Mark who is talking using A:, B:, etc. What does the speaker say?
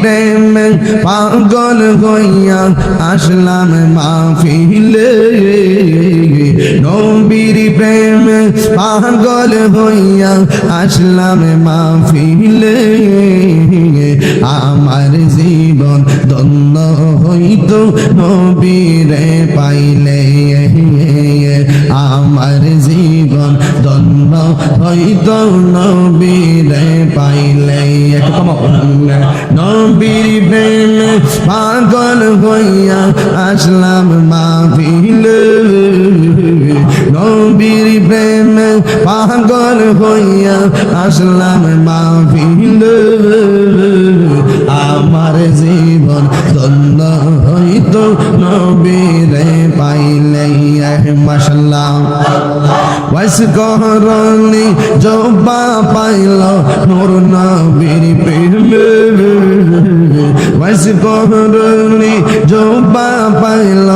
A: প্রেম পাগল হইয়া আসলাম মাহফিলে। নবীর প্রেম পাগল হইয়া আসলাম মাহফিলে। আমার জীবন ধন্য হইত নবীরে পাইলে। আমার হইত নবীরে পাইলে, নবীর প্রেম পাগল হইয়া আসলাম মাহফিল। নবীর প্রেম পাগল হইয়া আসলাম মাহফিল। আমার জীবন ধন্য হইত নবীরে পাইলে মাসাল্লাহ ওয়াইস গহরনি জবা পাইল নূর নবীর প্রেমে। ওয়াইস গহরনি জবা পাইল